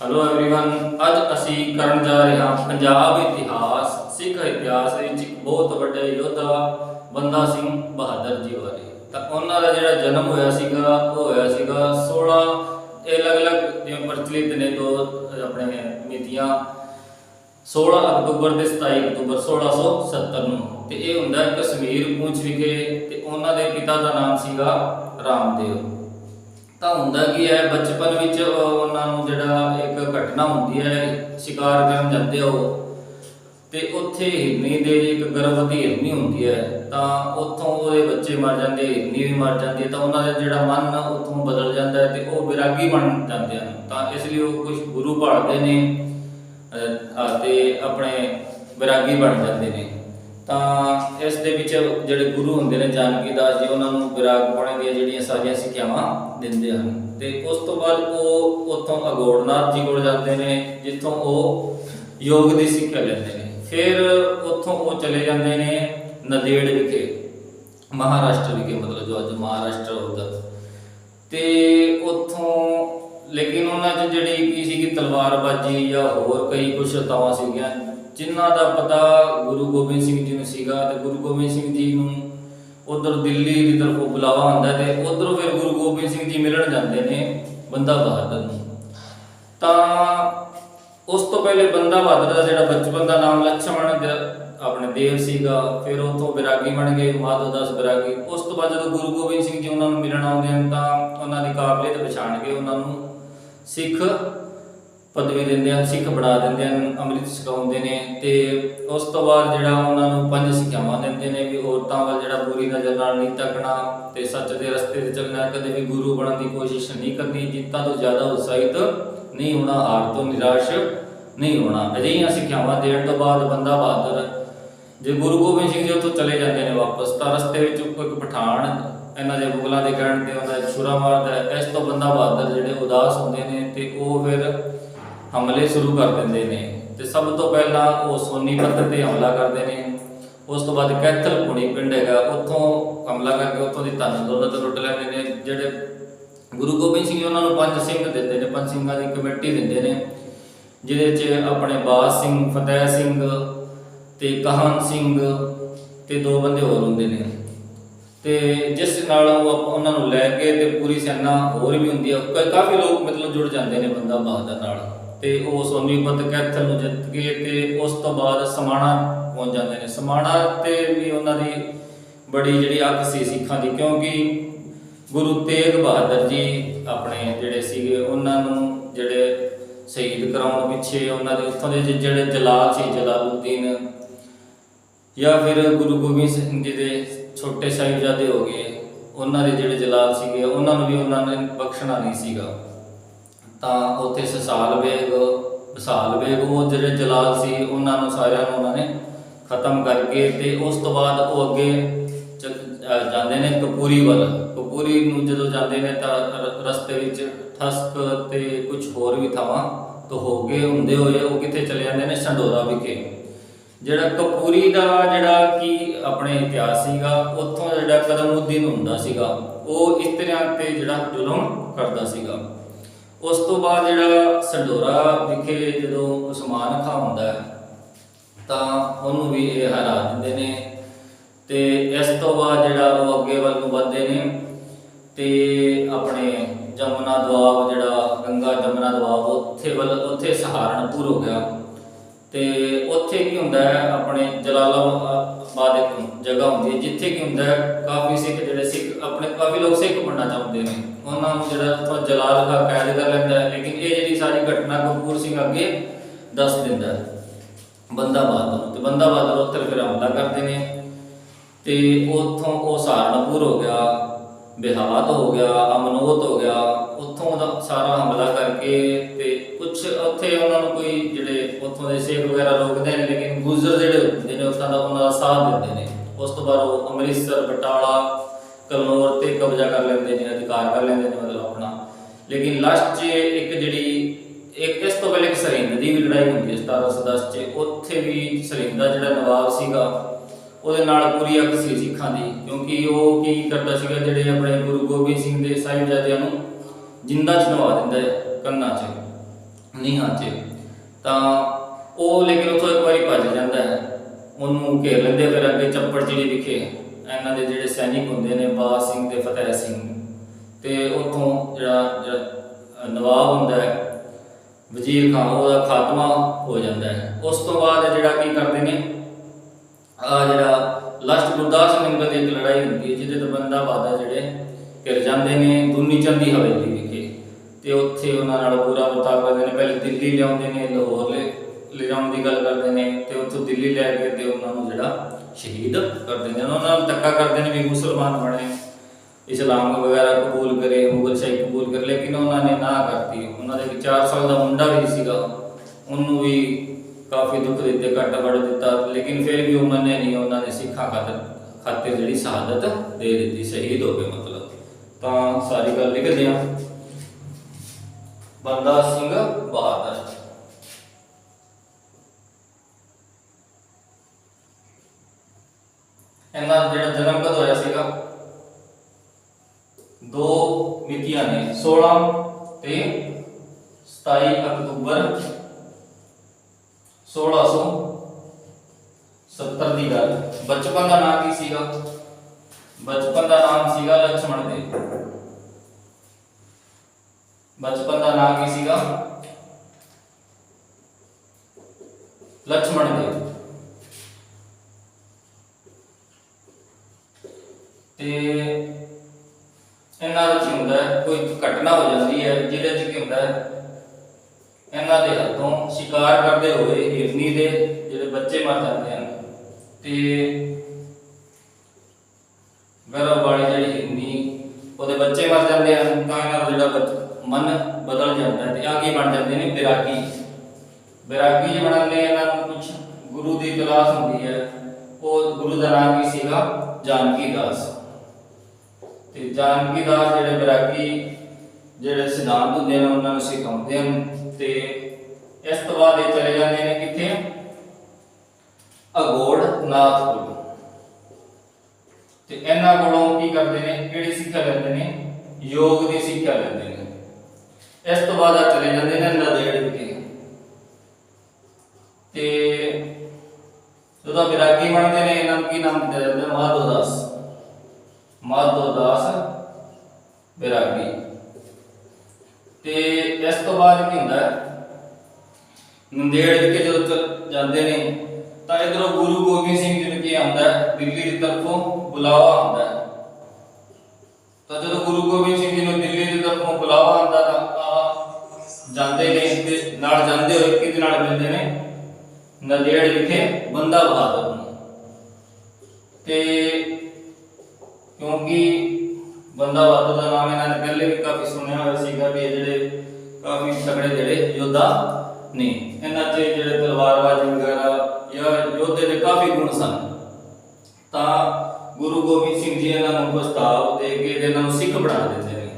Hello everyone ਅੱਜ ਅਸੀਂ ਕਰਨ ਜਾ ਰਹੇ ਹਾਂ ਪੰਜਾਬ ਇਤਿਹਾਸ ਸਿੱਖ ਇਤਿਹਾਸ ਵਿੱਚ ਇੱਕ ਬਹੁਤ ਵੱਡੇ ਯੋਧਾ ਬੰਦਾ ਸਿੰਘ ਬਹਾਦਰ ਜੀ ਬਾਰੇ ਤਾਂ ਉਹਨਾਂ ਦਾ ਜਿਹੜਾ ਜਨਮ ਹੋਇਆ ਸੀਗਾ ਉਹ ਹੋਇਆ ਸੀਗਾ 16 ਇਹ ਅਲੱਗ-ਅਲੱਗ ਜਿਵੇਂ ਪ੍ਰਚਲਿਤ ਨੇ ਦੋ ਆਪਣੇ ਮਿਤੀਆਂ 16 ਅਕਤੂਬਰ ਤੇ 27 ਅਕਤੂਬਰ 1670 ਨੂੰ ਤੇ ਇਹ ਹੁੰਦਾ ਹੈ ਕਸ਼ਮੀਰ ਪੂੰਛ ਵਿਖੇ ਤੇ ਉਹਨਾਂ ਦੇ ਪਿਤਾ ਦਾ ਨਾਮ ਸੀਗਾ ਰਾਮਦੇਵ ਤਾਂ ਹੁੰਦਾ ਕੀ ਹੈ, ਬਚਪਨ ਵਿੱਚ ਉਹਨਾਂ ਨੂੰ ਜਿਹੜਾ ਇੱਕ ਘਟਨਾ ਹੁੰਦੀ ਹੈ, ਸ਼ਿਕਾਰ ਕਰਨ ਜਾਂਦੇ ਆ ਉਹ। ਤੇ ਉੱਥੇ ਹਿਰਨੀ ਦੇ ਇੱਕ ਗਰਭਵਤੀ ਹਿਰਨੀ ਹੁੰਦੀ ਹੈ, ਤਾਂ ਉੱਥੋਂ ਉਹਦੇ ਬੱਚੇ ਮਰ ਜਾਂਦੇ, ਹਿਰਨੀ ਵੀ ਮਰ ਜਾਂਦੀ ਹੈ, ਤਾਂ ਉਹਨਾਂ ਦਾ ਜਿਹੜਾ ਮਨ ਉੱਥੋਂ ਬਦਲ ਜਾਂਦਾ ਹੈ ਤੇ ਉਹ ਵਿਰਾਗੀ ਬਣ ਜਾਂਦੇ ਹਨ। ਤਾਂ ਇਸ ਲਈ ਉਹ ਕੁਝ ਗੁਰੂ ਭਾਲਦੇ ਨੇ ਅਤੇ ਆਪਣੇ ਵਿਰਾਗੀ ਬਣ ਜਾਂਦੇ ਨੇ। ਤਾਂ ਇਸ ਦੇ ਵਿੱਚ ਜਿਹੜੇ ਗੁਰੂ ਹੁੰਦੇ ਨੇ, ਜਾਨਕੀ ਦਾਸ ਜੀ, ਉਹਨਾਂ ਨੂੰ ਵਿਰਾਗ ਪਾਉਣੇ ਦੀਆਂ ਜਿਹੜੀਆਂ ਸਾਰੀਆਂ ਸਿੱਖਿਆਵਾਂ ਦਿੰਦੇ ਹਨ। ਤੇ ਉਸ ਤੋਂ ਬਾਅਦ ਉਹ ਉੱਥੋਂ ਅਗੋੜਨਾਥ ਜੀ ਕੋਲ ਜਾਂਦੇ ਨੇ, ਜਿੱਥੋਂ ਉਹ ਯੋਗ ਦੀ ਸਿੱਖਿਆ ਲੈਂਦੇ ਨੇ। ਫਿਰ ਉੱਥੋਂ ਉਹ ਚਲੇ ਜਾਂਦੇ ਨੇ ਨਦੇੜ ਵਿਖੇ, ਮਹਾਰਾਸ਼ਟਰ ਵਿਖੇ, ਮਤਲਬ ਜੋ ਅੱਜ ਮਹਾਰਾਸ਼ਟਰ ਹੁੰਦਾ। ਤੇ ਉੱਥੋਂ, ਲੇਕਿਨ ਉਹਨਾਂ 'ਚ ਜਿਹੜੀ ਕੀ ਸੀਗੀ, ਤਲਵਾਰਬਾਜ਼ੀ ਜਾਂ ਹੋਰ ਕਈ ਕੁਛ ਤਾਵਾਂ ਸੀਗੀਆਂ ਜਿਨ੍ਹਾਂ ਦਾ ਪਤਾ ਗੁਰੂ ਗੋਬਿੰਦ ਸਿੰਘ ਜੀ ਨੂੰ ਸੀਗਾ ਤੇ ਗੁਰੂ ਗੋਬਿੰਦ ਸਿੰਘ ਜੀ ਨੂੰ ਉਧਰ ਦਿੱਲੀ ਦੀ ਤਰਫੋਂ ਬੁਲਾਵਾ ਹੁੰਦਾ ਤੇ ਉਧਰੋਂ ਫਿਰ ਗੁਰੂ ਗੋਬਿੰਦ ਸਿੰਘ ਜੀ ਮਿਲਣ ਜਾਂਦੇ ਨੇ ਬੰਦਾ ਬਹਾਦਰ ਨੂੰ। ਤਾਂ ਉਸ ਤੋਂ ਪਹਿਲੇ ਬੰਦਾ ਬਹਾਦਰ ਦਾ ਜਿਹੜਾ ਬਚਪਨ ਦਾ ਨਾਮ ਲਛਮਣ ਆਪਣੇ ਦੇਵ ਸੀਗਾ, ਫਿਰ ਉਥੋਂ ਵਿਰਾਗੀ ਬਣ ਗਏ ਮਾਧੋ ਦਾਸ ਵਿਰਾਗੀ ਉਸ ਤੋਂ ਬਾਅਦ ਜਦੋਂ ਗੁਰੂ ਗੋਬਿੰਦ ਸਿੰਘ ਜੀ ਉਹਨਾਂ ਨੂੰ ਮਿਲਣ ਆਉਂਦੇ ਹਨ ਤਾਂ ਉਹਨਾਂ ਦੀ ਕਾਬਲੀਅਤ ਪਛਾਣ ਕੇ ਉਹਨਾਂ ਨੂੰ ਸਿੱਖ ਪਦਵੀ ਦਿੰਦੇ ਹਨ ਸਿੱਖ ਬਣਾ ਦਿੰਦੇ ਹਨ ਅੰਮ੍ਰਿਤ ਛਕਾਉਂਦੇ ਨੇ ਤੇ ਉਸ ਤੋਂ ਬਾਅਦ ਜਿਹੜਾ ਉਹਨਾਂ ਨੂੰ ਪੰਜ ਸਿੱਖਿਆਵਾਂ ਦਿੰਦੇ ਨੇ ਵੀ ਔਰਤਾਂ ਵੱਲ ਜਿਹੜਾ ਬੁਰੀ ਨਜ਼ਰ ਨਾਲ ਨਹੀਂ ਤੱਕਣਾ ਤੇ ਸੱਚ ਦੇ ਰਸਤੇ ਤੇ ਚੱਲਣਾ, ਕਦੇ ਵੀ ਗੁਰੂ ਬਣਨ ਦੀ ਕੋਸ਼ਿਸ਼ ਨਹੀਂ ਕਰਨੀ, ਜਿੱਤਾਂ ਤੋਂ ਜ਼ਿਆਦਾ ਉਤਸ਼ਾਹਿਤ ਨਹੀਂ ਹੋਣਾ, ਹਾਰ ਤੋਂ ਨਿਰਾਸ਼ ਨਹੀਂ ਹੋਣਾ। ਅਜਿਹੀਆਂ ਸਿੱਖਿਆਵਾਂ ਦੇਣ ਤੋਂ ਬਾਅਦ ਬੰਦਾ ਬਹਾਦਰ, ਜੇ ਗੁਰੂ ਗੋਬਿੰਦ ਸਿੰਘ ਜੀ ਉੱਥੋਂ ਚਲੇ ਜਾਂਦੇ ਨੇ ਵਾਪਸ, ਤਾਂ ਰਸਤੇ ਵਿੱਚ ਕੋਈ ਪਠਾਨ ਇਹਨਾਂ ਦੇ ਮੁਗਲਾਂ ਦੇ ਕਹਿਣ ਤੇ ਉਹਦਾ ਛੁਰਾ ਮਾਰਦਾ ਹੈ। ਇਸ ਤੋਂ ਬੰਦਾ ਬਹਾਦਰ ਜਿਹੜੇ ਉਦਾਸ ਹੁੰਦੇ ਨੇ ਤੇ ਉਹ ਫਿਰ ਹਮਲੇ ਸ਼ੁਰੂ ਕਰ ਦਿੰਦੇ ਨੇ ਤੇ ਸਭ ਤੋਂ ਪਹਿਲਾਂ ਉਹ ਸੋਨੀਪਤ ਤੇ ਹਮਲਾ ਕਰਦੇ ਨੇ। ਉਸ ਤੋਂ ਬਾਅਦ ਕੈਥਲ ਪੁਣੀ ਪਿੰਡ ਹੈਗਾ, ਉੱਥੋਂ ਹਮਲਾ ਕਰਕੇ ਉੱਥੋਂ ਦੀ ਧਨ ਦੌਲਤ ਲੁੱਟ ਲੈਂਦੇ ਨੇ। ਜਿਹੜੇ ਗੁਰੂ ਗੋਬਿੰਦ ਸਿੰਘ ਜੀ, ਉਹਨਾਂ ਨੂੰ ਪੰਜ ਸਿੰਘ ਦਿੰਦੇ ਨੇ, ਪੰਜ ਸਿੰਘਾਂ ਦੀ ਕਮੇਟੀ ਦਿੰਦੇ ਨੇ, ਜਿਹਦੇ 'ਚ ਆਪਣੇ ਬਾਸ ਸਿੰਘ, ਫਤਿਹ ਸਿੰਘ ਤੇ ਕਹਨ ਸਿੰਘ ਤੇ ਦੋ ਬੰਦੇ ਹੋਰ ਹੁੰਦੇ ਨੇ। ਤੇ ਜਿਸ ਨਾਲ ਉਹ ਉਹਨਾਂ ਨੂੰ ਲੈ ਕੇ ਤੇ ਪੂਰੀ ਸੈਨਾ ਹੋਰ ਵੀ ਹੁੰਦੀ ਹੈ ਕ- ਕਾਫੀ ਲੋਕ ਮਤਲਬ ਜੁੜ ਜਾਂਦੇ ਨੇ ਬੰਦਾ ਬਹਾਦਰ ਨਾਲ। ਤੇ ਉਹ ਸੋਨੀਪਤ ਕੈਥਲ ਨੂੰ ਜਿੱਤ ਕੇ ਤੇ ਉਸ ਤੋਂ ਬਾਅਦ ਸਮਾਣਾ ਪਹੁੰਚ ਜਾਂਦੇ ਨੇ। ਸਮਾਣਾ ਤੇ ਵੀ ਉਹਨਾਂ ਦੀ ਬੜੀ ਜਿਹੜੀ ਅੱਖ ਸੀ ਸਿੱਖਾਂ ਦੀ, ਕਿਉਂਕਿ ਗੁਰੂ ਤੇਗ ਬਹਾਦਰ ਜੀ ਆਪਣੇ ਜਿਹੜੇ ਸੀਗੇ, ਉਹਨਾਂ ਨੂੰ ਜਿਹੜੇ ਸ਼ਹੀਦ ਕਰਾਉਣ ਪਿੱਛੇ ਉਹਨਾਂ ਦੇ ਉੱਥੋਂ ਦੇ ਜਿਹੜੇ ਜਲਾਲ ਸੀ ਜਲਾਲਉਦੀਨ ਜਾਂ ਫਿਰ ਗੁਰੂ ਗੋਬਿੰਦ ਸਿੰਘ ਜੀ ਦੇ ਛੋਟੇ ਸਾਹਿਬਜ਼ਾਦੇ ਹੋ ਗਏ, ਉਹਨਾਂ ਦੇ ਜਿਹੜੇ ਜਲਾਲ ਸੀਗੇ, ਉਹਨਾਂ ਨੂੰ ਵੀ ਉਹਨਾਂ ਨੇ ਬਖਸ਼ਣਾ ਨਹੀਂ ਸੀਗਾ। ਤਾਂ ਉੱਥੇ ਸਸਾਲ ਵੇਗ ਵਿਸਾਲ ਬੇਗ, ਉਹ ਜਿਹੜੇ ਜਲਾਲ ਸੀ, ਉਹਨਾਂ ਨੂੰ ਸਾਰਿਆਂ ਨੂੰ ਉਹਨਾਂ ਨੇ ਖਤਮ ਕਰਕੇ ਤੇ ਉਸ ਤੋਂ ਬਾਅਦ ਉਹ ਅੱਗੇ ਜਾਂਦੇ ਨੇ ਕਪੂਰੀ ਵੱਲ। ਕਪੂਰੀ ਨੂੰ ਜਦੋਂ ਜਾਂਦੇ ਨੇ ਤਾਂ ਰਸਤੇ ਵਿੱਚ ਠਸਕ ਤੇ ਕੁਝ ਹੋਰ ਵੀ ਥਾਵਾਂ ਤੋਂ ਹੋ ਕੇ ਹੁੰਦੇ ਹੋਏ ਉਹ ਕਿੱਥੇ ਚਲੇ ਜਾਂਦੇ ਨੇ? ਸੰਡੋਰਾ ਵਿਖੇ। ਜਿਹੜਾ ਕਪੂਰੀ ਦਾ ਜਿਹੜਾ ਕਿ ਆਪਣੇ ਇਤਿਹਾਸ ਸੀਗਾ, ਉੱਥੋਂ ਜਿਹੜਾ ਕਦਮਉਦੀਨ ਹੁੰਦਾ ਸੀਗਾ, ਉਹ ਇਸ ਤਰ੍ਹਾਂ ਤੇ ਜਿਹੜਾ ਜ਼ੁਲਮ ਕਰਦਾ ਸੀਗਾ। ਉਸ ਤੋਂ ਬਾਅਦ ਜਿਹੜਾ ਸੰਡੋਰਾ ਵਿਖੇ ਜਦੋਂ ਉਸਮਾਨ ਖਾਂ ਹੁੰਦਾ ਤਾਂ ਉਹਨੂੰ ਵੀ ਇਹ ਹਰਾ ਦਿੰਦੇ ਨੇ। ਤੇ ਇਸ ਤੋਂ ਬਾਅਦ ਜਿਹੜਾ ਉਹ ਅੱਗੇ ਵੱਲ ਨੂੰ ਵੱਧਦੇ ਨੇ, ਤੇ ਆਪਣੇ ਜਮਨਾ ਦੁਆਬ ਜਿਹੜਾ ਗੰਗਾ ਜਮਨਾ ਦੁਆਬ, ਉੱਥੇ ਵੱਲ ਉੱਥੇ ਸਹਾਰਨਪੁਰ ਹੋ ਗਿਆ। ਤੇ ਉੱਥੇ ਕੀ ਹੁੰਦਾ ਹੈ, ਆਪਣੇ ਜਲਾਲਾਬਾਦ ਇੱਕ ਜਗ੍ਹਾ ਹੁੰਦੀ ਹੈ, ਜਿੱਥੇ ਕੀ ਹੁੰਦਾ ਹੈ, ਕਾਫੀ ਸਿੱਖ ਜਿਹੜੇ ਸਿੱਖ ਆਪਣੇ ਕਾਫੀ ਲੋਕ ਸਿੱਖ ਬਣਨਾ ਚਾਹੁੰਦੇ ਨੇ। ਉਹਨਾਂ ਨੂੰ ਜਿਹੜਾ ਉੱਥੋਂ ਜਲਾਲ ਦਾ ਕੈਦ ਕਰ ਲੈਂਦਾ ਹੈ, ਲੇਕਿਨ ਇਹ ਜਿਹੜੀ ਸਾਰੀ ਘਟਨਾ ਕਪੂਰ ਸਿੰਘ ਅੱਗੇ ਦੱਸ ਦਿੰਦਾ ਹੈ। ਬੰਦਾ ਬਹਾਦਰ ਨੂੰ ਤੇ ਬੰਦਾ ਬਹਾਦਰ ਉੱਥੇ ਫਿਰ ਹਮਲਾ ਕਰਦੇ ਨੇ, ਤੇ ਉੱਥੋਂ ਉਹ ਸਹਾਰਨਪੁਰ ਹੋ ਗਿਆ, ਬਿਹਾਤ ਹੋ ਗਿਆ, ਅਮਨੋਤ ਹੋ ਗਿਆ, ਉੱਥੋਂ ਦਾ ਸਾਰਾ ਹਮਲਾ ਕਰਕੇ ਤੇ ਕੁਛ ਉੱਥੇ ਉਹਨਾਂ ਨੂੰ ਕੋਈ ਜਿਹੜੇ ਉੱਥੋਂ ਦੇ ਸੇਖ ਵਗੈਰਾ ਰੋਕਦੇ ਨੇ, ਲੇਕਿਨ ਗੁਜ਼ਰ ਜਿਹੜੇ ਹੁੰਦੇ ਨੇ, ਉੱਥਾਂ ਦਾ ਉਹਨਾਂ ਦਾ ਸਾਥ ਦਿੰਦੇ ਨੇ। ਉਸ ਤੋਂ ਬਾਅਦ ਉਹ ਅੰਮ੍ਰਿਤਸਰ, ਬਟਾਲਾ ਕਲਨੌਰ ਤੇ ਕਬਜ਼ਾ ਕਰ ਲੈਂਦੇ ਨੇ, ਅਧਿਕਾਰ ਕਰ ਲੈਂਦੇ ਨੇ ਮਤਲਬ ਆਪਣਾ। ਲੇਕਿਨ ਲਾਸਟ 'ਚ ਇੱਕ ਜਿਹੜੀ, ਇੱਕ ਇਸ ਤੋਂ ਪਹਿਲੇ ਇੱਕ ਸਰਿੰਦ ਦੀ ਵੀ ਲੜਾਈ ਹੁੰਦੀ ਹੈ 1710 'ਚ। ਉੱਥੇ ਵੀ ਸਰਿੰਦ ਦਾ ਜਿਹੜਾ ਨਵਾਬ ਸੀਗਾ, ਉਹਦੇ ਨਾਲ ਪੂਰੀ ਅੱਗ ਸੀ ਸਿੱਖਾਂ ਦੀ। ਕਿਉਂਕਿ ਉਹ ਕੀ ਕਰਦਾ ਸੀਗਾ, ਜਿਹੜੇ ਆਪਣੇ ਗੁਰੂ ਗੋਬਿੰਦ ਸਿੰਘ ਦੇ ਸਾਹਿਬਜ਼ਾਦਿਆਂ ਨੂੰ ਜਿੰਦਾ ਚਨਵਾ ਦਿੰਦਾ ਹੈ ਕੰਨਾਂ 'ਚ, ਨੀਹਾਂ 'ਚ। ਤਾਂ ਉਹ ਲੇਕਿਨ ਉੱਥੋਂ ਇੱਕ ਵਾਰੀ ਭੱਜ ਜਾਂਦਾ ਹੈ। ਉਹਨੂੰ ਘੇਰ ਲੈਂਦੇ ਫਿਰ ਅੱਗੇ ਚੱਪੜ ਜਿਹੜੀ ਵਿਖੇ। ਇਹਨਾਂ ਦੇ ਜਿਹੜੇ ਸੈਨਿਕ ਹੁੰਦੇ ਨੇ, ਬਾਜ ਸਿੰਘ ਤੇ ਫਤਿਹ ਸਿੰਘ। ਤੇ ਉੱਥੋਂ ਜਿਹੜਾ ਨਵਾਬ ਹੁੰਦਾ ਹੈ, ਵਜ਼ੀਰ ਖਾਨ, ਉਹਦਾ ਖਾਤਮਾ ਹੋ ਜਾਂਦਾ ਹੈ। ਉਸ ਤੋਂ ਬਾਅਦ ਜਿਹੜਾ ਕੀ ਕਰਦੇ ਨੇ, ਆ ਜਿਹੜਾ ਲਾਸਟ ਗੁਰਦਾਸ ਨੰਗਲ ਦੀ ਇੱਕ ਲੜਾਈ ਹੁੰਦੀ ਹੈ, ਜਿਹਦੇ ਤੋਂ ਬੰਦਾ ਬਾਦਾ ਜਿਹੜੇ ਘਿਰ ਜਾਂਦੇ ਨੇ ਦੁੰਨੀ ਚੰਦੀ ਹਵੇਲੀ ਵਿਖੇ। ਤੇ ਉੱਥੇ ਉਹਨਾਂ ਨਾਲ ਪੂਰਾ ਵਰਤਾਅ ਕਰਦੇ ਨੇ, ਪਹਿਲੇ ਦਿੱਲੀ ਲਿਆਉਂਦੇ ਨੇ, ਲਾਹੌਰ ਲੈ ਲਿਜਾਉਣ ਦੀ ਗੱਲ ਕਰਦੇ ਨੇ, ਤੇ ਉੱਥੋਂ ਦਿੱਲੀ ਲੈ ਕੇ ਤੇ ਉਹਨਾਂ ਨੂੰ ਜਿਹੜਾ ਸ਼ਹੀਦ ਕਰ ਦਿੰਦੇ ਉਹਨਾਂ ਨਾਲ ਧੱਕਾ ਕਰਦੇ ਨੇ ਵੀ ਮੁਸਲਮਾਨ ਬਣੇ ਇਸਲਾਮ ਵਗੈਰਾ ਕਬੂਲ ਕਰੇ, ਮੁਗਲ ਸ਼ਾਹੀ ਕਬੂਲ ਕਰ, ਲੇਕਿਨ ਉਹਨਾਂ ਨੇ ਨਾ ਕਰਤੀ। ਉਹਨਾਂ ਦੇ 4 ਸਾਲ ਦਾ ਮੁੰਡਾ ਵੀ ਸੀਗਾ। ਉਹਨੂੰ ਵੀ ਕਾਫੀ ਦੁੱਖ ਦਿੱਤੇ, ਘੱਟ ਵੜ ਦਿੱਤਾ, ਲੇਕਿਨ ਫਿਰ ਵੀ ਉਹ ਮੰਨੇ ਨਹੀਂ, ਉਹਨਾਂ ਨੇ ਸਿੱਖਾਂ ਖਾਤਰ ਖਾਤਰ ਜਿਹੜੀ ਸ਼ਹਾਦਤ ਦੇ ਦਿੱਤੀ, ਸ਼ਹੀਦ ਹੋ ਗਏ ਮਤਲਬ। ਤਾਂ ਸਾਰੀ ਗੱਲ ਲਿਖਦੇ ਆ ਬੰਦਾ ਸਿੰਘ ਬਹਾਦਰ ਇਹਨਾਂ ਦਾ ਜਿਹੜਾ ਜਨਮ ਕਦ ਹੋਇਆ ਸੀਗਾ ਦੋ ਮਿਤੀਆਂ ਨੇ 16 ਤੇ 27 ਅਕਤੂਬਰ 1670 ਦੀ ਗੱਲ। ਬਚਪਨ ਦਾ ਨਾਮ ਕੀ ਸੀਗਾ? ਬਚਪਨ ਦਾ ਨਾਮ ਸੀਗਾ ਲక్ష్మణ ਦੇਵ ਬਚਪਨ ਦਾ ਨਾਮ ਕੀ ਸੀਗਾ? ਲక్ష్మణ ਦੇਵ ਤੇ ਇਹਨਾਂ ਵਿੱਚ ਹੁੰਦਾ ਕੋਈ ਘਟਨਾ ਹੋ ਜਾਂਦੀ ਹੈ, ਜਿਹਦੇ ਵਿੱਚ ਕੀ ਹੁੰਦਾ ਹੈ? ਇਹਨਾਂ ਦੇ ਹੱਥੋਂ ਸ਼ਿਕਾਰ ਕਰਦੇ ਹੋਏ ਹਿਰਨੀ ਦੇ ਜਿਹੜੇ ਬੱਚੇ ਮਰ ਜਾਂਦੇ ਹਨ। ਤੇ ਗਰਭ ਵਾਲੀ ਜਿਹੜੀ ਹਿਰਨੀ ਉਹਦੇ ਬੱਚੇ ਮਰ ਜਾਂਦੇ ਹਨ, ਤਾਂ ਇਹਨਾਂ ਦਾ ਜਿਹੜਾ ਬੱਚ- ਮਨ ਬਦਲ ਜਾਂਦਾ ਹੈ ਤੇ ਆਗੇ ਬਣ ਜਾਂਦੇ ਨੇ ਬਿਰਾਗੀ। ਬਿਰਾਗੀ ਜੇ ਬਣਾਉਂਦੇ ਇਹਨਾਂ ਨੂੰ ਕੁਝ ਗੁਰੂ ਦੀ ਤਲਾਸ਼ ਹੁੰਦੀ ਹੈ। ਉਹ ਗੁਰੂ ਦਾ ਨਾਮ ਕੀ ਸੀਗਾ? ਜਾਨਕੀ ਦਾਸ। ਤੇ ਜਾਨਕੀ ਦਾਸ ਜਿਹੜੇ ਬਿਰਾਗੀ ਜਿਹੜੇ ਸਿਧਾਂਤ ਹੁੰਦੇ ਨੇ, ਉਹਨਾਂ ਨੂੰ ਸਿਖਾਉਂਦੇ ਹਨ। ਤੇ ਇਸ ਤੋਂ ਬਾਅਦ ਇਹ ਚਲੇ ਜਾਂਦੇ ਨੇ ਕਿੱਥੇ? ਅਗੋੜ ਨਾਥਪੁਰ। ਤੇ ਇਹਨਾਂ ਕੋਲੋਂ ਕੀ ਕਰਦੇ ਨੇ? ਕਿਹੜੀ ਸਿੱਖਿਆ ਲੈਂਦੇ ਨੇ? ਯੋਗ ਦੀ ਸਿੱਖਿਆ ਲੈਂਦੇ ਨੇ। ਇਸ ਤੋਂ ਬਾਅਦ ਆ ਚਲੇ ਜਾਂਦੇ ਨੇ ਨਦੇੜ ਵਿਖੇ। ਤੇ ਜਦੋਂ ਵਿਰਾਗੀ ਬਣਦੇ ਨੇ, ਇਹਨਾਂ ਨੂੰ ਕੀ ਨਾਮ ਦਿੱਤਾ ਜਾਂਦਾ? ਮਾਧੋ ਦਾਸ। ਮਾਧੋ ਦਾਸ ਵਿਰਾਗੀ। ਤੇ ਇਸ ਤੋਂ ਬਾਅਦ ਕੀ ਹੁੰਦਾ ਨੰਦੇੜ ਵਿਖੇ ਜਦੋਂ ਜਾਂਦੇ ਨੇ, ਤਾਂ ਇਧਰੋਂ ਗੁਰੂ ਗੋਬਿੰਦ ਸਿੰਘ ਜੀ ਨੂੰ ਆਉਂਦਾ ਦਿੱਲੀ ਦੀ ਤਰਫੋਂ ਬੁਲਾਵਾ ਆਉਂਦਾ ਤਾਂ ਜਦੋਂ ਗੁਰੂ ਗੋਬਿੰਦ ਸਿੰਘ ਜੀ ਨੂੰ ਦਿੱਲੀ ਦੀ ਤਰਫੋਂ ਬੁਲਾਵਾ ਆਉਂਦਾ ਤਾਂ ਆ ਜਾਂਦੇ ਨੇ ਤੇ ਨਾਲ ਜਾਂਦੇ ਹੋਏ ਕਿਹਦੇ ਨਾਲ ਮਿਲਦੇ ਨੇ? ਨੰਦੇੜ ਵਿਖੇ ਬੰਦਾ ਬਹਾਦਰ ਨੂੰ। ਤੇ ਕਿਉਂਕਿ ਬੰਦਾ ਬਹਾਦਰ ਦਾ ਨਾਮ ਇਹਨਾਂ ਕਾਫੀ ਜਿਹੜੇ ਯੋਧਾ ਨੇ ਇਹਨਾਂ 'ਚ ਜਿਹੜੇ ਤਲਵਾਰਬਾਜ਼ੀ ਵਗੈਰਾ ਜਾਂ ਯੋਧੇ ਦੇ ਕਾਫੀ ਗੁਣ ਸਨ। ਤਾਂ ਗੁਰੂ ਗੋਬਿੰਦ ਸਿੰਘ ਜੀ ਇਹਨਾਂ ਨੂੰ ਪ੍ਰਸਤਾਵ ਦੇ ਕੇ ਇਹਨਾਂ ਨੂੰ ਸਿੱਖ ਬਣਾ ਦਿੰਦੇ ਨੇ।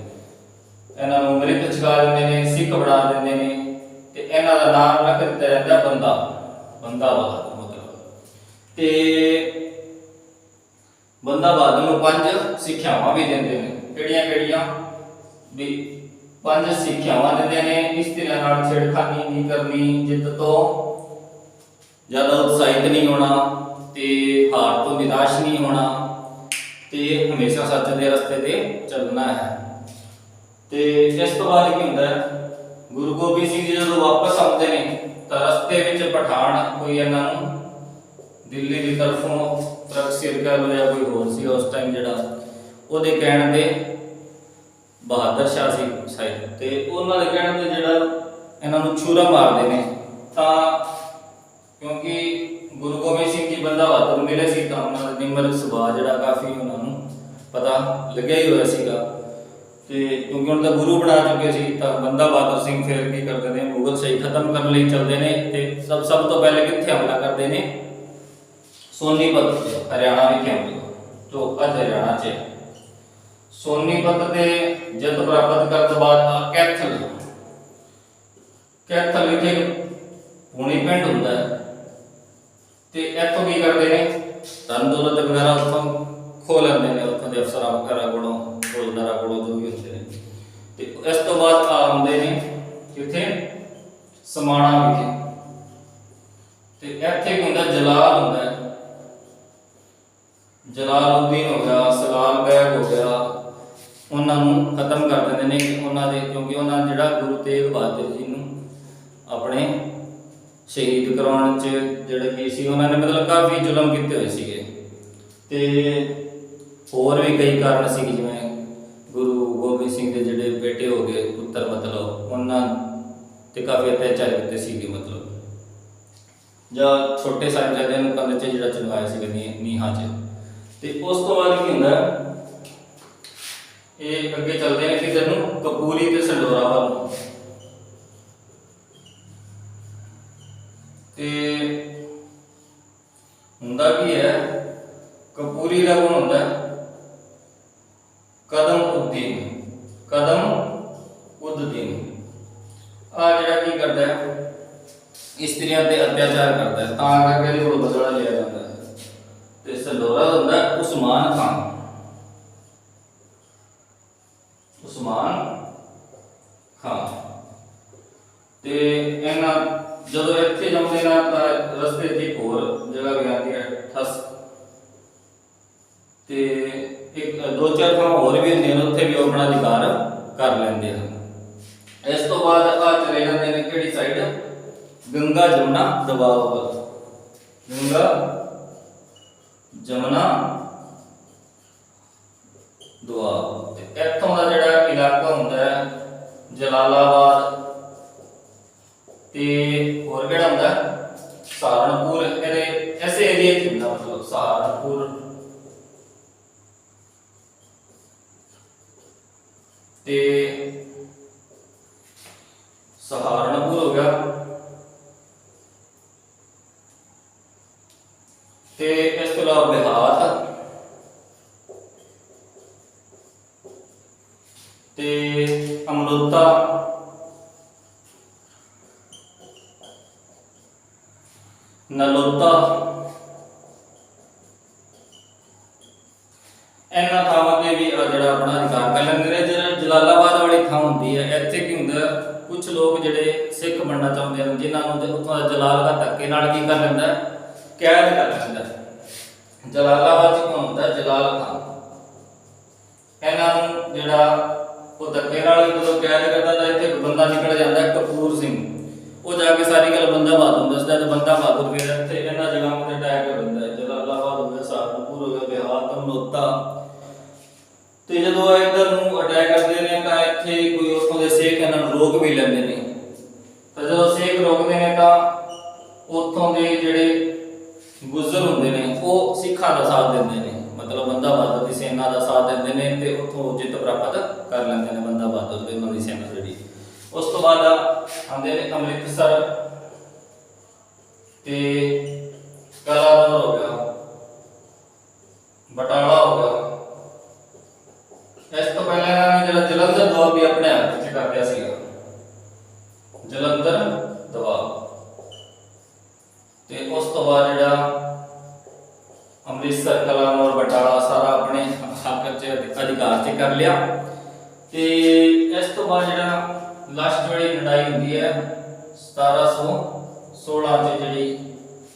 ਇਹਨਾਂ ਨੂੰ ਮ੍ਰਿਤ ਛਕਾ ਦਿੰਦੇ ਨੇ, ਸਿੱਖ ਬਣਾ ਦਿੰਦੇ ਨੇ। ਤੇ ਇਹਨਾਂ ਦਾ ਨਾਮ ਰੱਖ ਦਿੱਤਾ ਜਾਂਦਾ ਬੰਦਾ। ਬੰਦਾ ਬਹਾਦਰ ਮਤਲਬ। ਤੇ ਬੰਦਾ ਬਹਾਦਰ ਨੂੰ ਪੰਜ ਸਿੱਖਿਆਵਾਂ ਵੀ ਦਿੰਦੇ ਨੇ। ਕਿਹੜੀਆਂ ਕਿਹੜੀਆਂ ਵੀ ਪੰਜ ਸਿੱਖਿਆਵਾਂ ਦਿੰਦੇ ਨੇ ਇਸਤਰੀਆਂ ਨਾਲ ਛੇੜਖਾਨੀ ਨਹੀਂ ਕਰਨੀ, ਜਿੱਤ ਤੋਂ ਜ਼ਿਆਦਾ ਉਤਸ਼ਾਹਿਤ ਨਹੀਂ ਹੋਣਾ ਤੇ ਹਾਰ ਤੋਂ ਨਿਰਾਸ਼ ਨਹੀਂ ਹੋਣਾ, ਤੇ ਹਮੇਸ਼ਾ ਸੱਚ ਦੇ ਰਸਤੇ ਤੇ ਚੱਲਣਾ ਹੈ। ਤੇ ਇਸ ਤੋਂ ਬਾਅਦ ਕੀ ਹੁੰਦਾ ਹੈ? ਗੁਰੂ ਗੋਬਿੰਦ ਸਿੰਘ ਜੀ ਜਦੋਂ ਵਾਪਸ ਆਉਂਦੇ ਨੇ, ਤਾਂ ਰਸਤੇ ਵਿੱਚ ਪਠਾਨ ਕੋਈ ਇਹਨਾਂ ਨੂੰ ਦਿੱਲੀ ਦੀ ਤਰਫੋਂ ਤਰਕ ਸਿਰ ਕਹ ਲੋ ਕੋਈ ਹੋਰ ਸੀ ਉਸ ਟਾਈਮ ਜਿਹੜਾ, ਉਹਦੇ ਕਹਿਣ ਤੇ ਬਹਾਦਰ ਸ਼ਾਹ ਸੀ ਸ਼ਾਇਦ ਤੇ ਉਹਨਾਂ ਦੇ ਕਹਿਣ ਤੇ ਜਿਹੜਾ ਇਹਨਾਂ ਨੂੰ ਛੁਰਾ ਮਾਰਦੇ ਨੇ, ਤਾਂ ਕਿਉਂਕਿ ਗੁਰੂ ਗੋਬਿੰਦ ਸਿੰਘ ਜੀ ਬੰਦਾ ਬਹਾਦਰ ਮਿਲੇ ਸੀ ਤਾਂ ਉਹਨਾਂ ਦਾ ਨਿਮਰ ਸੁਭਾਅ ਜਿਹੜਾ ਕਾਫੀ ਉਹਨਾਂ ਨੂੰ ਪਤਾ ਲੱਗਿਆ ਹੀ ਹੋਇਆ ਸੀਗਾ। ਤੇ ਕਿਉਂਕਿ ਉਹਨਾਂ ਦਾ ਗੁਰੂ ਬਣਾ ਚੁੱਕੇ ਸੀ, ਤਾਂ ਬੰਦਾ ਬਹਾਦਰ ਸਿੰਘ ਫਿਰ ਕੀ ਕਰਦੇ ਨੇ, ਮੁਗਲ ਸਹੀ ਖਤਮ ਕਰਨ ਲਈ ਚੱਲਦੇ ਨੇ ਤੇ ਸਭ ਸਭ ਤੋਂ ਪਹਿਲੇ ਕਿੱਥੇ ਹਮਲਾ ਕਰਦੇ ਨੇ? ਸੋਨੀਪਤ, ਹਰਿਆਣਾ ਵਿਖੇ। ਹਮਲਾ ਜੋ ਅੱਜ ਹਰਿਆਣਾ 'ਚ ਸੋਨੀਪਤ ਦੇ ਜਿੱਤ ਪ੍ਰਾਪਤ ਕਰਨ ਤੋਂ ਬਾਅਦ ਕੈਥਲ। ਕੈਥਲ ਵਿਖੇ ਪੂਣੀ ਪਿੰਡ ਹੁੰਦਾ ਤੇ ਇੱਥੋਂ ਕੀ ਕਰਦੇ ਨੇ? ਧਨ ਦੌਲਤ ਵਗੈਰਾ ਉੱਥੋਂ ਖੋ ਲੈਂਦੇ ਨੇ, ਉੱਥੋਂ ਦੇ ਅਫਸਰਾਂ ਵਗੈਰਾ ਕੋਲੋਂ, ਫੌਜਦਾਰਾਂ ਕੋਲੋਂ ਜੋ ਵੀ ਹੁੰਦੇ ਨੇ। ਤੇ ਇਸ ਤੋਂ ਬਾਅਦ ਆਉਂਦੇ ਨੇ ਕਿੱਥੇ ਸਮਾਣਾ ਵਿਖੇ। ਤੇ ਇੱਥੇ ਹੁੰਦਾ ਜਲਾਲ ਹੁੰਦਾ ਜਲਾਲਉਦੀਨ ਹੋ ਗਿਆ, ਸਲਾਲ ਬੈਗ ਹੋ ਗਿਆ ਉਹਨਾਂ ਨੂੰ ਖਤਮ ਕਰ ਦਿੰਦੇ ਨੇ ਕਿ ਉਹਨਾਂ ਦੇ, ਕਿਉਂਕਿ ਉਹਨਾਂ ਜਿਹੜਾ ਗੁਰੂ ਤੇਗ ਬਹਾਦਰ ਜੀ ਨੂੰ ਆਪਣੇ ਸ਼ਹੀਦ ਕਰਾਉਣ ਚ ਜਿਹੜੇ ਕੀ ਸੀ, ਉਹਨਾਂ ਨੇ ਮਤਲਬ ਕਾਫੀ ਜ਼ੁਲਮ ਕੀਤੇ ਹੋਏ ਸੀਗੇ। ਤੇ ਹੋਰ ਵੀ ਕਈ ਕਾਰਨ ਸੀ, ਜਿਵੇਂ ਗੁਰੂ ਗੋਬਿੰਦ ਸਿੰਘ ਦੇ ਜਿਹੜੇ ਬੇਟੇ ਹੋ ਗਏ, ਪੁੱਤਰ ਮਤਲਬ, ਉਹਨਾਂ ਤੇ ਕਾਫੀ ਅਤਿਆਚਾਰ ਕੀਤੇ ਸੀਗੇ ਮਤਲਬ। ਜਾਂ ਛੋਟੇ ਸਾਹਿਬਜ਼ਾਦਿਆਂ ਨੂੰ ਕੰਧ 'ਚ ਜਿਹੜਾ ਚਲਵਾਇਆ ਸੀਗਾ ਨੀਹਾਂ 'ਚ। ਤੇ ਉਸ ਤੋਂ ਬਾਅਦ ਕੀ ਹੁੰਦਾ ਇਹ ਅੱਗੇ ਚੱਲਦੇ ਨੇ ਕਿਧਰ ਨੂੰ ਕਪੂਰੀ ਤੇ ਸੰਡੋਰਾ ਵੱਲ ਨੂੰ। ਤੇ ਹੁੰਦਾ ਕੀ ਹੈ? ਕਪੂਰੀ ਦਾ ਗੁਣ ਹੁੰਦਾ ਕਦਮ ਉਦੀਨ ਕਦਮ ਉਦੀਨ ਆ ਜਿਹੜਾ ਕੀ ਕਰਦਾ ਹੈ? ਇਸਤਰੀਆਂ ਤੇ ਅਤਿਆਚਾਰ ਕਰਦਾ ਹੈ, ਤਾਂ ਕਰਕੇ ਇਹਦੇ ਕੋਲ ਬਦਲਾ ਲਿਆ ਜਾਂਦਾ ਹੈ। ਤੇ ਸੰਡੋਰਾ ਦਾ ਹੁੰਦਾ ਉਸਮਾਨ ਖਾਨ ਉਸਮਾਨ ਖਾਨ ਤੇ ਇਹਨਾਂ ਜਦੋਂ ਇੱਥੇ ਰਸਤੇ 'ਚ ਇੱਕ ਹੋਰ ਜਗ੍ਹਾ ਵੀ ਆਉਂਦੀ ਹੈ, ਠਸ। ਤੇ ਇੱਕ, ਦੋ ਚਾਰ ਥਾਂ ਹੋਰ ਵੀ ਹੁੰਦੀਆਂ ਨੇ, ਉੱਥੇ ਵੀ ਉਹ ਆਪਣਾ ਅਧਿਕਾਰ ਕਰ ਲੈਂਦੇ ਹਨ। ਇਸ ਤੋਂ ਬਾਅਦ ਆ ਚਲੇ ਜਾਂਦੇ ਨੇ ਕਿਹੜੀ ਸਾਈਡ ਗੰਗਾ ਜਮਨਾ ਦਬਾਅ ਵੱਲ ਗੰਗਾ ਜਮਨਾ ਦੁਆਬ ਤੇ ਇੱਥੋਂ ਦਾ ਜਿਹੜਾ ਇਲਾਕਾ ਹੁੰਦਾ ਹੈ, ਜਲਾਲਾਬਾਦ। ਤੇ ਹੋਰ ਕਿਹੜਾ ਹੁੰਦਾ? ਹੈ? ਸਹਾਰਨਪੁਰ ਇਹਦੇ ਐਸੇ ਏਰੀਆ ਚ ਹੁੰਦਾ ਮਤਲਬ ਸਹਾਰਨਪੁਰ ਤੇ ਸਹਾਰਨਪੁਰ ਹੋ ਗਿਆ ਤੇ ਇਸ ਤੋਂ ਇਲਾਵਾ ਬਿਹਾਰ ਤੇ ਅਮਰੋਤਾ ਨਲੋਤਾ। ਇਹਨਾਂ ਥਾਵਾਂ ਤੇ ਵੀ ਆਹ ਜਿਹੜਾ ਆਪਣਾ ਅਧਿਕਾਰ। ਕਰ ਲੈਂਦੇ ਨੇ ਜਿਹੜਾ ਜਲਾਲਾਬਾਦ ਵਾਲੀ ਥਾਂ ਹੁੰਦੀ ਹੈ, ਇੱਥੇ ਕੀ ਹੁੰਦਾ ਕੁਝ ਲੋਕ ਜਿਹੜੇ ਸਿੱਖ ਬਣਨਾ ਚਾਹੁੰਦੇ ਹਨ, ਜਿਨ੍ਹਾਂ ਨੂੰ ਤੇ ਉੱਥੋਂ ਦਾ ਜਲਾਲ ਦਾ ਧੱਕੇ ਨਾਲ ਕੀ ਕਰ ਲੈਂਦਾ ਕੈਦ ਕਰ ਲੈਂਦਾ ਜਲਾਲਾਬਾਦ ਚ ਕੌਣ ਹੁੰਦਾ? ਜਲਾਲ ਖਾਨ। ਇਹਨਾਂ ਨੂੰ ਜਿਹੜਾ ਉਹ ਧੱਕੇ ਨਾਲ ਜਦੋਂ ਕੈਦ ਕਰਦਾ ਤਾਂ ਇੱਥੇ ਇੱਕ ਬੰਦਾ ਨਿਕਲ ਜਾਂਦਾ ਕਪੂਰ ਸਿੰਘ। ਉਹ ਜਾ ਕੇ ਸਾਰੀ ਗੱਲ ਬੰਦਾ ਬਹਾਦਰ ਨੂੰ ਦੱਸਦਾ ਤੇ ਬੰਦਾ ਬਹਾਦਰ ਫਿਰ ਇੱਥੇ ਇਹਨਾਂ ਜਗ੍ਹਾਵਾਂ ਤੇ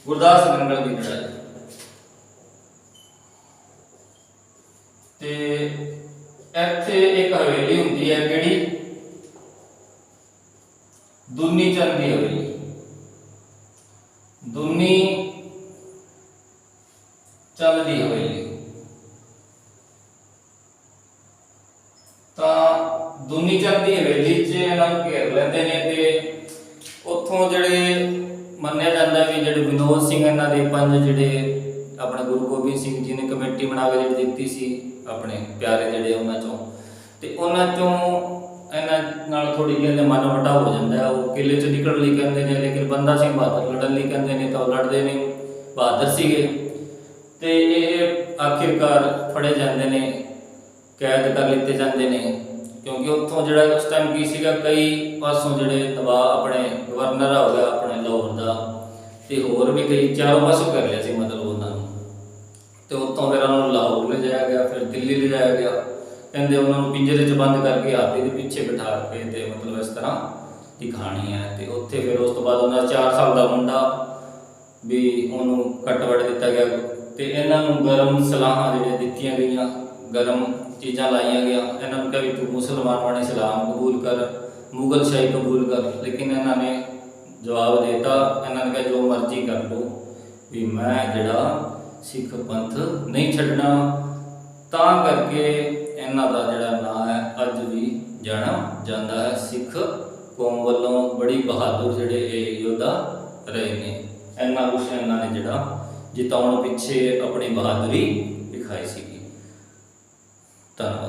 ਗੁਰਦਾਸ ਨੰਗਲ ਦੀ ਲੜਾਈ। ਤੇ ਇੱਥੇ ਇੱਕ ਹਵੇਲੀ ਹੁੰਦੀ ਹੈ ਜਿਹੜੀ ਦੁੰਨੀ ਚੰਦ ਦੀ ਹਵੇਲੀ ਦੁੰਨੀ ਚੰਦ ਦੀ ਹਵੇਲੀ ਤਾਂ ਦੁੰਨੀ ਚੰਦ ਦੀ ਹਵੇਲੀ 'ਚ ਇਹਨਾਂ ਨੂੰ ਘੇਰ ਲੈਂਦੇ ਨੇ ਤੇ ਉੱਥੋਂ ਜਿਹੜੇ ਮੰਨਿਆ ਜਾਂਦਾ ਵੀ ਜਿਹੜੇ ਵਿਨੋਦ ਸਿੰਘ ਇਹਨਾਂ ਦੇ ਪੰਜ ਜਿਹੜੇ ਆਪਣੇ ਗੁਰੂ ਗੋਬਿੰਦ ਸਿੰਘ ਜੀ ਨੇ ਕਮੇਟੀ ਬਣਾ ਕੇ ਜਿਹੜੀ ਦਿੱਤੀ ਸੀ ਆਪਣੇ ਪਿਆਰੇ ਜਿਹੜੇ ਉਹਨਾਂ ਚੋਂ। ਤੇ ਉਹਨਾਂ ਚੋਂ ਇਹਨਾਂ ਨਾਲ ਥੋੜੀ ਜਿਹੀ ਮਨ ਵਟਾ ਹੋ ਜਾਂਦਾ ਹੈ। ਉਹ ਕਿਲੇ 'ਚ ਨਿਕਲਣ ਲਈ ਕਹਿੰਦੇ ਨੇ, ਲੇਕਿਨ ਬੰਦਾ ਸਿੰਘ ਬਹਾਦਰ ਲੜਨ ਲਈ ਕਹਿੰਦੇ ਨੇ ਤਾਂ ਉਹ ਲੜਦੇ ਨੇ। ਬਹਾਦਰ ਸੀਗੇ। ਤੇ ਇਹ ਆਖਿਰਕਾਰ ਫੜੇ ਜਾਂਦੇ ਨੇ, ਕੈਦ ਕਰ ਲਿੱਤੇ ਜਾਂਦੇ ਨੇ। ਕਿਉਂਕਿ ਉੱਥੋਂ ਜਿਹੜਾ ਉਸ ਟਾਈਮ ਕੀ ਸੀਗਾ, ਕਈ ਪਾਸੋਂ ਜਿਹੜੇ ਦਬਾਅ ਆਪਣੇ ਗਵਰਨਰ ਹੋ ਗਿਆ ਆਪਣੇ ਲਾਹੌਰ ਦਾ। ਤੇ ਹੋਰ ਵੀ ਕਈ ਚਾਰੋਂ ਪਾਸੋਂ ਕਰ ਲਿਆ ਸੀ ਮਤਲਬ ਉਹਨਾਂ ਨੂੰ। ਤੇ ਉੱਥੋਂ ਫਿਰ ਉਹਨਾਂ ਨੂੰ ਲਾਹੌਰ ਲਿਜਾਇਆ ਗਿਆ, ਫਿਰ ਦਿੱਲੀ ਲਿਜਾਇਆ ਗਿਆ। ਕਹਿੰਦੇ ਉਹਨਾਂ ਨੂੰ ਪਿੰਜਰੇ 'ਚ ਬੰਦ ਕਰਕੇ ਹਾਥੀ ਦੇ ਪਿੱਛੇ ਬਿਠਾ ਕੇ ਤੇ ਮਤਲਬ ਇਸ ਤਰ੍ਹਾਂ ਦੀ ਕਹਾਣੀ ਹੈ। ਤੇ ਉੱਥੇ ਫਿਰ ਉਸ ਤੋਂ ਬਾਅਦ ਉਹਨਾਂ ਦਾ 4 ਸਾਲ ਦਾ ਮੁੰਡਾ ਵੀ ਉਹਨੂੰ ਕੱਟ ਵੱਢ ਦਿੱਤਾ ਗਿਆ। ਤੇ ਇਹਨਾਂ ਨੂੰ ਗਰਮ ਸਲਾਹਾਂ ਜਿਹੜੀਆਂ ਦਿੱਤੀਆਂ ਗਈਆਂ, ਗਰਮ ਚੀਜ਼ਾਂ ਲਾਈਆਂ ਗਿਆ ਇਹਨਾਂ ਨੂੰ ਕਿਹਾ ਵੀ ਤੂੰ ਮੁਸਲਮਾਨ ਬਣ ਇਸਲਾਮ ਕਬੂਲ ਕਰ, ਮੁਗਲ ਸ਼ਾਹੀ ਕਬੂਲ ਕਰ। ਲੇਕਿਨ ਇਹਨਾਂ ਨੇ ਜਵਾਬ ਦੇਤਾ, ਇਹਨਾਂ ਨੇ ਕਿਹਾ, ਜੋ ਮਰਜ਼ੀ ਕਰ ਲਓ, ਵੀ ਮੈਂ ਜਿਹੜਾ ਸਿੱਖ ਪੰਥ ਨਹੀਂ ਛੱਡਣਾ, ਤਾਂ ਕਰਕੇ ਇਹਨਾਂ ਦਾ ਜਿਹੜਾ ਨਾਂ ਹੈ, ਅੱਜ ਵੀ ਜਾਣਾ ਜਾਂਦਾ ਹੈ। ਸਿੱਖ ਕੌਮ ਵੱਲੋਂ ਬੜੀ ਬਹਾਦਰ ਜਿਹੜੇ ਇਹ ਯੋਧਾ ਰਹੇ ਨੇ। ਇਹਨਾਂ ਕੁਛ ਇਹਨਾਂ ਨੇ ਜਿਹੜਾ ਜਿਤਾਉਣ ਪਿੱਛੇ ਆਪਣੀ ਬਹਾਦਰੀ ਦਿਖਾਈ ਸੀਗੀ। ਧੰਨਵਾਦ।